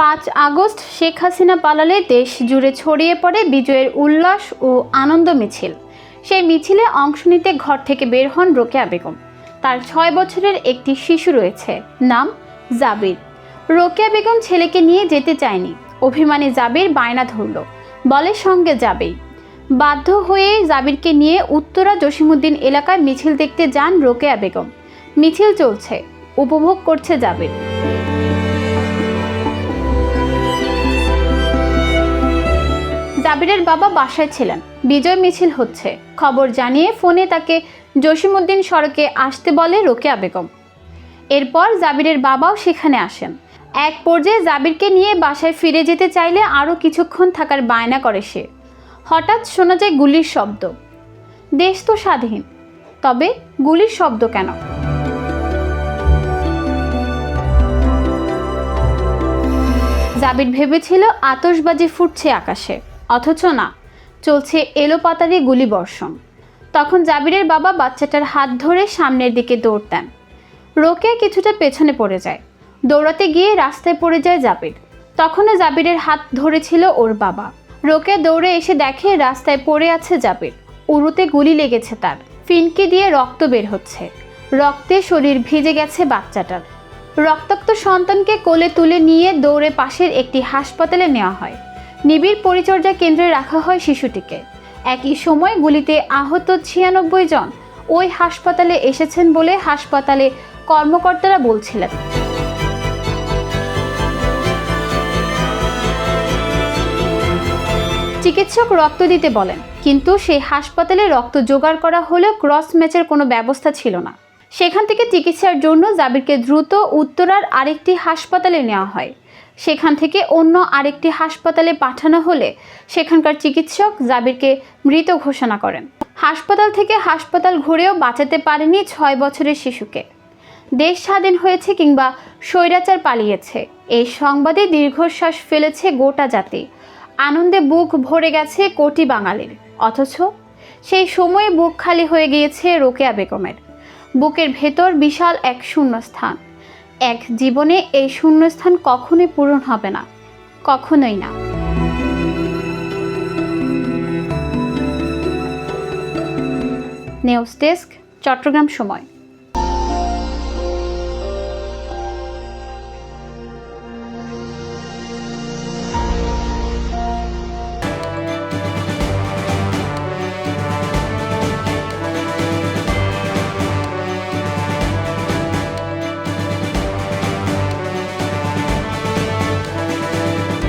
পাঁচ আগস্ট শেখ হাসিনা পালালে দেশ জুড়ে ছড়িয়ে পড়ে বিজয়ের উল্লাস ও আনন্দ মিছিল। সেই মিছিলে অংশ নিতে ঘর থেকে বের হন রোকেয়া বেগম। তার ছয় বছরের একটি শিশু রয়েছে, নাম জাবির। রোকেয়া বেগম ছেলেকে নিয়ে যেতে চায়নি। অভিমানী জাবির বায়না ধরল, বলে সঙ্গে যাবেই। বাধ্য হয়ে জাবিরকে নিয়ে উত্তরা জসিমুদ্দিন এলাকায় মিছিল দেখতে যান রোকেয়া বেগম। মিছিল চলছে, উপভোগ করছে জাবির। জাবিরের বাবা বাসায় ছিলেন। বিজয় মিছিল হচ্ছে। খবর জানিয়ে ফোনে তাকে জসিমুদ্দিন সড়কে আসতে বলে রোকেয়া বেগম। এরপর জাবিরের বাবাও সেখানে আসেন। এক পর্যায়ে জাবিরকে নিয়ে বাসায় ফিরে যেতে চাইলে আরও কিছুক্ষণ থাকার বায়না করে সে। হঠাৎ শোনা যায় গুলির শব্দ। দেশ তো স্বাধীন। তবে গুলির শব্দ কেন? জাবির ভেবেছিল আতশবাজি ফুটছে আকাশে। অথচ না, চলছে এলোপাতারি গুলি বর্ষণ তখন জাবিরের বাবা বাচ্চাটার হাত ধরে সামনের দিকে দৌড় দেন। রোকেয়া কিছুটা পেছনে পড়ে যায়। দৌড়াতে গিয়ে রাস্তায় পড়ে যায় জাবির। তখনও জাবিরের হাত ধরেছিল ওর বাবা। রোকেয়া দৌড়ে এসে দেখে রাস্তায় পড়ে আছে জাবির। উরুতে গুলি লেগেছে তার। ফিনকি দিয়ে রক্ত বের হচ্ছে। রক্তে শরীর ভিজে গেছে বাচ্চাটার। রক্তাক্ত সন্তানকে কোলে তুলে নিয়ে দৌড়ে পাশের একটি হাসপাতালে নেওয়া হয়। নিবিড় পরিচর্যা কেন্দ্রে রাখা হয় শিশুটিকে। একই সময় গুলিতে আহত ছিয়ানব্বই জন ওই হাসপাতালে এসেছেন বলে হাসপাতালে কর্মকর্তারা বলছিলেন। চিকিৎসক রক্ত দিতে বলেন, কিন্তু সেই হাসপাতালে রক্ত জোগাড় করা হলেও ক্রস ম্যাচের কোনো ব্যবস্থা ছিল না। সেখান থেকে চিকিৎসার জন্য জাবিরকে দ্রুত উত্তরার আরেকটি হাসপাতালে নেওয়া হয়। সেখান থেকে অন্য আরেকটি হাসপাতালে পাঠানো হলে সেখানকার চিকিৎসক জাবিরকে মৃত ঘোষণা করেন। হাসপাতাল থেকে হাসপাতাল ঘুরেও বাঁচাতে পারেনি ছয় বছরের শিশুকে। দেশ স্বাধীন হয়েছে কিংবা স্বৈরাচার পালিয়েছে, এই সংবাদে দীর্ঘশ্বাস ফেলেছে গোটা জাতি। আনন্দে বুক ভরে গেছে কোটি বাঙালির। অথচ সেই সময়ে বুক খালি হয়ে গিয়েছে রোকেয়া বেগমের। বুকের ভেতর বিশাল এক শূন্যস্থান। এক জীবনে এই শূন্যস্থান কখনোই পূরণ হবে না, কখনোই না। নিউজ ডেস্ক, চট্টগ্রাম সময়।